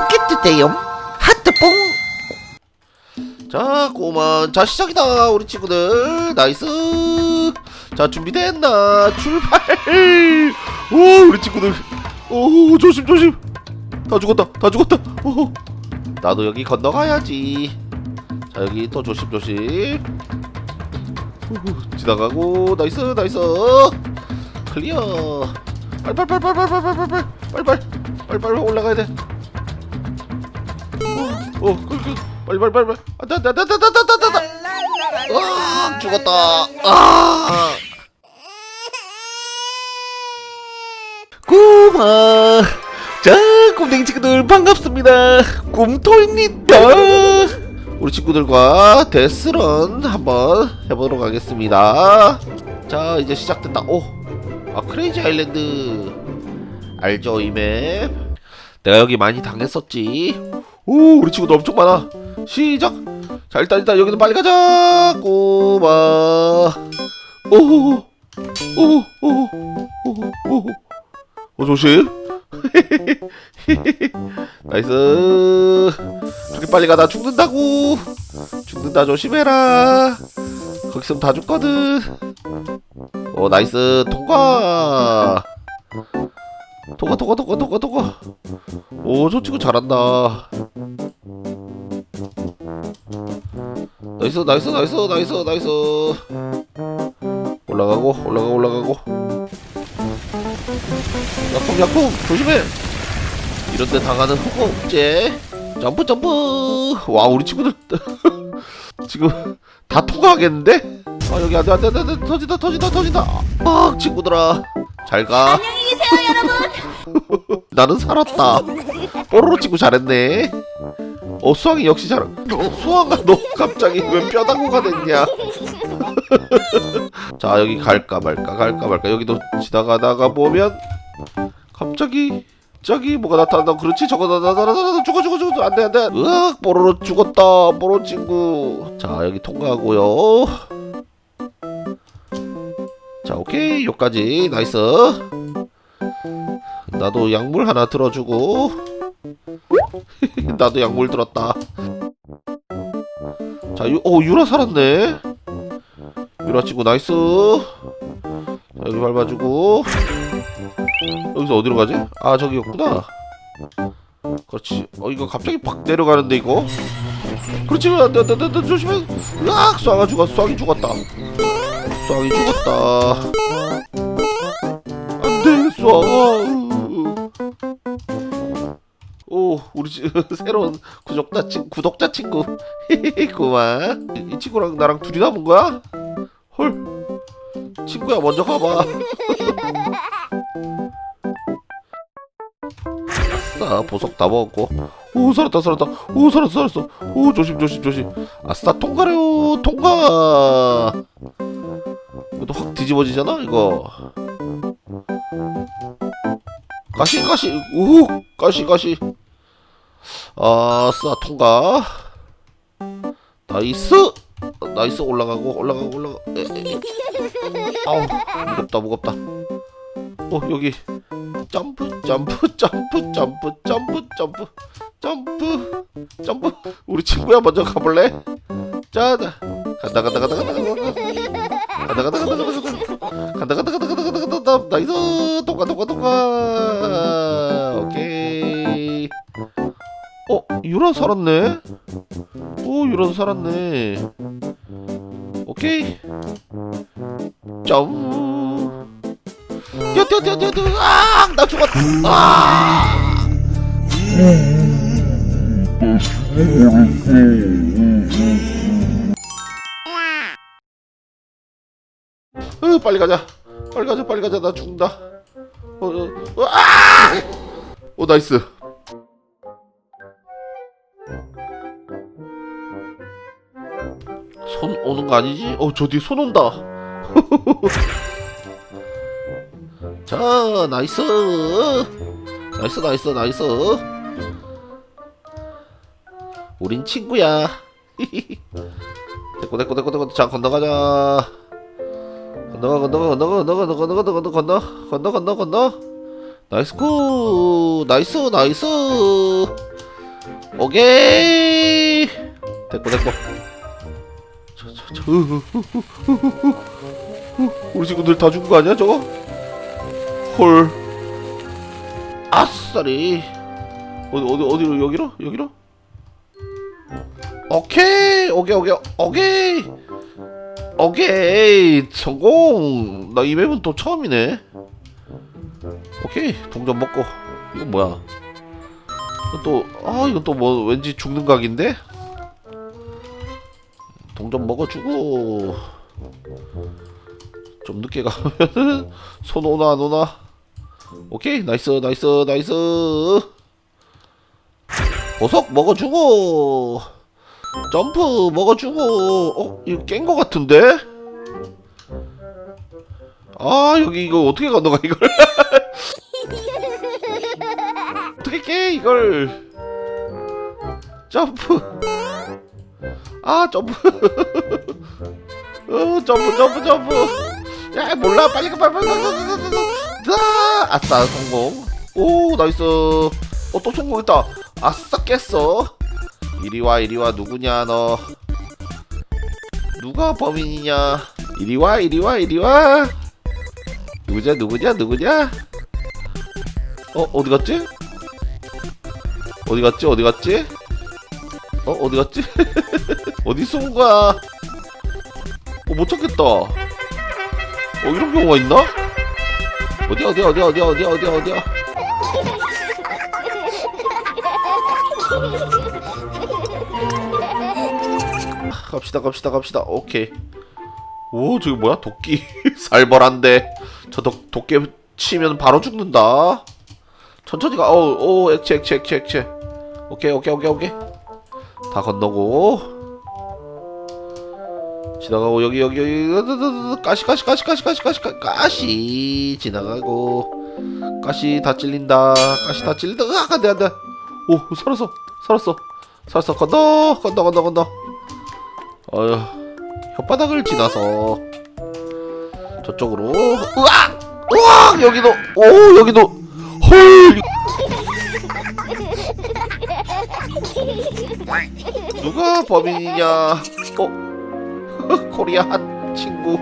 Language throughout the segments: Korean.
구독해주세요 하트뽕 자 꼬만 자 시작이다 우리 친구들 나이스 자 준비됐나 출발 오 우리 친구들 오 조심 조심 다 죽었다 다 죽었다 오 나도 여기 건너가야지 자 여기 또 조심 조심 후, 지나가고 나이스 나이스 클리어 빨빨빨빨빨빨빨빨빨 빨빨 빨빨 올라가야 돼. 어, 어, 그, 그, 빨리 빨리 빨리 빨리. 안돼 안돼 안돼 안돼 안돼 안돼 안돼. 아, 죽었다. 아. 꼬마. 자, 곰댕이 친구들 반갑습니다. 꿈토입니다. 우리 친구들과 데스런 한번 해보도록 하겠습니다. 자, 이제 시작된다. 오, 아 크레이지 아일랜드 알죠 이 맵? 내가 여기 많이 당했었지. 오, 우리 친구들 엄청 많아. 시작. 자, 일단 일단 여기는 빨리 가자. 꼬마. 오, 오, 오, 오, 오, 오, 조심. 나이스. 저기 빨리 가. 나 죽는다고. 죽는다 조심해라. 거기 있으면 다 죽거든. 오, 나이스. 통과. 통과, 통과, 통과, 통과, 통과. 오, 저 친구 잘한다. 나이스, 나이스, 나이스, 나이스, 나이스. 올라가고, 올라가고, 올라가고. 약품, 약품, 조심해. 이런데 당하는 허공제. 점프, 점프. 와, 우리 친구들 지금 다 통과하겠는데? 아, 여기 안 돼, 안 돼, 안 돼, 안 돼. 터진다, 터진다, 터진다. 아, 친구들아. 잘 가. 안녕히 계세요 여러분 나는 살았다. 뽀로로 친구 잘했네. 어 수학이 역시 잘. 수학아 너 갑자기 왜 뼈다구가 됐냐? 자 여기 갈까 말까 갈까 말까 여기도 지나가다가 보면 갑자기 저기 뭐가 나타난다. 그렇지 저거 나나나나 죽어 죽어 죽어 안돼 안돼. 으악 뽀로로 죽었다 뽀로 친구. 자 여기 통과하고요. 자 오케이 여기까지 나이스. 나도 약물 하나 들어주고. 나도 약물 들었다. 자, 유, 오 유라 살았네. 유라 친구 나이스. 자, 여기 밟아주고. 여기서 어디로 가지? 아 저기였구나. 그렇지. 어 이거 갑자기 팍 내려가는데 이거? 그렇지 안돼 안돼 안돼 조심해. 으악! 쏴가 죽었 쏴이 죽었다. 쏴이 죽었다. 안돼 쏴 새로운 구독자 친 구독자 친구. 고마. 이, 이 친구랑 나랑 둘이 남은 거야? 헐. 친구야 먼저 가봐. 아싸 보석 다 먹었고. 오 살았다 살았다. 오 살았어 살았어. 오 조심 조심 조심. 아싸 통과래요 통과. 이것도 확 뒤집어지잖아 이거. 가시 가시 오 가시 가시 아싸 통과 나이스 나이스 올라가고 올라가고 올라가 에, 에, 에. 아우 무겁다 무겁다 어 여기 점프 점프 점프 점프 점프 점프 점프 점프 우리 친구야 먼저 가볼래 자 자. 간다 간다 간다 간다 간다 간다 간다 간다 간다 간다 간다 간다 간다 간다 간다 나이스 통과 통과 오케이 어 유라 살았네? 오 유라도 살았네. 오케이. 점. 뛰어 뛰어 뛰어 뛰어 뛰어. 아나 죽었다. 아. 으, 빨리 가자. 빨리 가자 빨리 가자. 나 죽는다. 어, 어, 어, 아! 오 나이스 손 오는 거 아니지? 어, 저 뒤에 손 온다. 자, 나이스. 나이스, 나이스, 나이스. 우린 친구야. 됐고, 됐고, 됐고, 됐고. 자, 건너가자. 건너가, 건너가, 건너가, 건너가, 건너가, 건너가, 건너, 건너, 건너, 건너. 나이스 굿. 나이스, 나이스. 오케이 됐고 됐고 저저저 우리 친구들 다 죽은 거 아니야 저거? 헐. 아싸리. 어디 어디 어디로 여기로? 여기로? 오케이 오케이 오케이 오케이. 오케이 성공. 나 이 맵은 또 처음이네. 오케이 동전 먹고. 이건 뭐야? 이건 또아 이건 또 뭐 왠지 죽는 각인데 동전 먹어주고. 좀 늦게 가면 손 오나 안 오나? 오케이 나이스 나이스 나이스. 보석 먹어주고. 점프 먹어주고. 어 이거 깬 거 같은데? 아 여기 이거 어떻게 건너가 이걸? 어떻게 깨 이걸? 점프 아 점프. 어 점프 점프 점프. 야 몰라. 빨리 가 빨리 빨리 자 아싸 성공. 오 나이스. 어또 성공했다. 아싸 깼어. 이리 와 이리 와. 누구냐 너? 누가 범인이냐? 이리 와 이리 와 이리 와. 누구냐 누구냐 누구냐? 어 어디 갔지? 어디 갔지? 어디 갔지 어 어디 갔지? 어디 쏜 거야 어 못 찾겠다. 어 이런 경우가 있나? 어디 어디 어디 어디 어디 어디 어디야? 갑시다 갑시다 갑시다. 오케이. 오 저기 뭐야? 도끼. 살벌한데. 저 도, 도끼 치면 바로 죽는다. 천천히 가오오 액체 액체 액체 액체. 오케이 오케이 오케이 오케이 다 건너고. 지나가고 여기 여기 여기 가시 가시 가시 가시 가시 가시 가- 가시. 지나가고. 가시 다 찔린다. 가시 다 찔린다. 으악 안돼 안돼. 오 살았어. 살았어. 살았어. 건너 건너 건너 건너. 어휴 혓바닥을 지나서 저쪽으로. 으악! 으악! 여기도 오 여기도. 헐 누가 범인이냐? 어? 코리아 한 친구.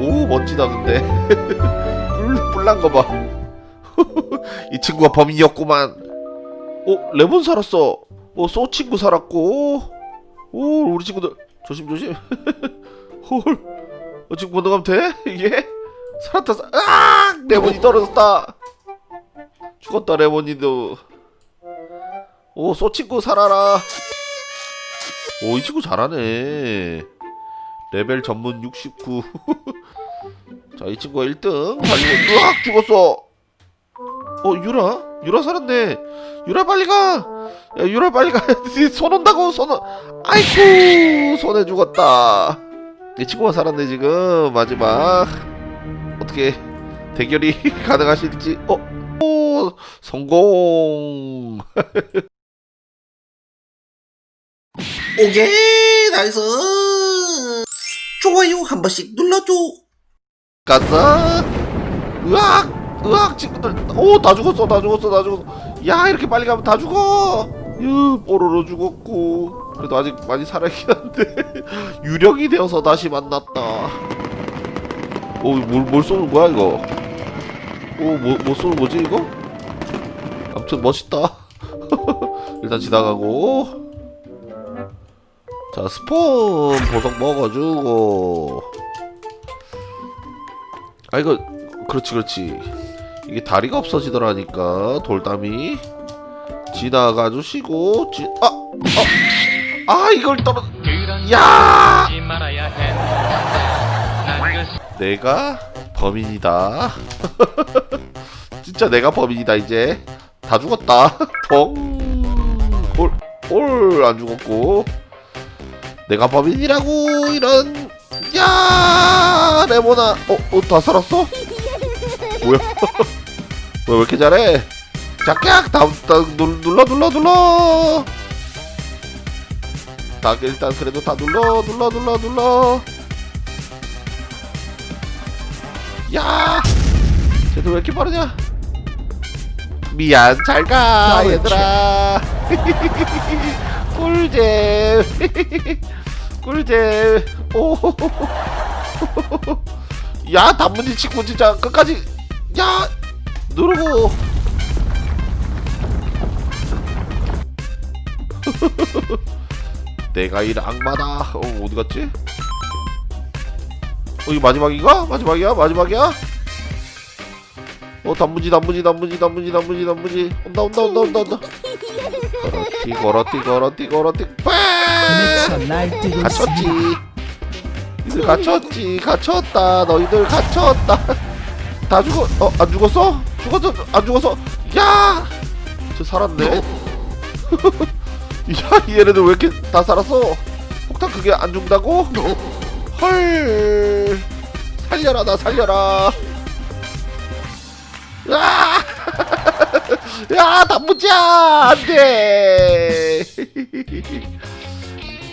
오 멋지다 근데. 뿔 뿔난 거 봐 이 친구가 범인이었구만. 어 레몬 살았어. 어소 친구 살았고. 오 우리 친구들. 조심 조심. 헐. 어, 지금 건너가면 돼? 이게? 살았다 살- 아 레몬이 떨어졌다. 죽었다 레몬이도 오 소 친구 살아라 오 이 친구 잘하네 레벨 전문 69 자 이 친구가 1등 달리고 으악 죽었어 어 유라 유라 살았네 유라 빨리 가 야, 유라 빨리 가. 손 온다고 손. 온- 아이쿠 손에 죽었다. 이 친구가 살았네 지금 마지막. 어떻게 대결이 가능하실지. 어, 오 성공. 오케이 나이스. 좋아요 한 번씩 눌러줘. 가자. 으악 으악 친구들. 오다 죽었어 다 죽었어 다 죽었어. 야 이렇게 빨리 가면 다 죽어 유 뽀로로 죽었고 그래도 아직 많이 살아있긴 한데 유령이 되어서 다시 만났다 오뭘 뭘 쏘는 거야 이거 오뭐 뭐 쏘는 거지 이거 아무튼 멋있다 일단 지나가고 자 스폰 보석 먹어주고. 아 이거 그렇지 그렇지. 이게 다리가 없어지더라니까 돌담이. 지나가 주시고 지... 아! 아! 아 이걸 떨어 야! 내가 범인이다. 진짜 내가 범인이다 이제. 다 죽었다. 뻥홀홀안 죽었고 내가 범인이라고 이런 야 레모나. 어 어 다 살았어? 뭐야? 왜 이렇게 잘해? 짝짝 다, 다 눌, 눌러 눌러 눌러! 다 일단 그래도 다 눌러 눌러 눌러 눌러! 야! 쟤도 왜 이렇게 빠르냐? 미안 잘가 얘들아. 꿀잼 꿀잼. 오 야 단문지 친구 진짜 끝까지. 야 누르고. 내가 이 악마다. 어 어디 갔지? 어 이거 마지막인가? 마지막이야? 마지막이야? 어 단무지 단무지 단무지 단무지 단무지 단무지. 온다 온다 온다 온다 온다. 걸어띠 걸어띠 걸어띠 걸어띠. 미쳐 빠 날뛰고 갇혔지. 있습니다. 니들 갇혔지. 갇혔다. 너희들 갇혔다. 다 죽어 어 안 죽었어? 죽었어 안 죽었어? 야 저 살았네. 야 얘네들 왜 이렇게 다 살았어? 폭탄 그게 안 죽는다고? 헐! 살려라 나 살려라. 야, 야 단무지야! 안돼.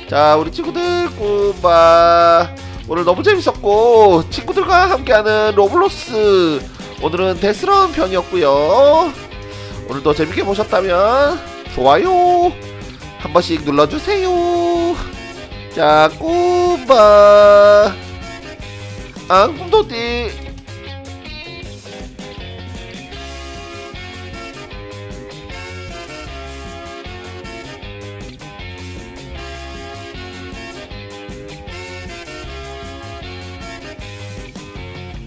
자 우리 친구들 꿈바 오늘 너무 재밌었고 친구들과 함께하는 로블록스 오늘은 데스런 편이었고요. 오늘도 재밌게 보셨다면 좋아요 한 번씩 눌러주세요. 자 꿈바 아 꿈도띠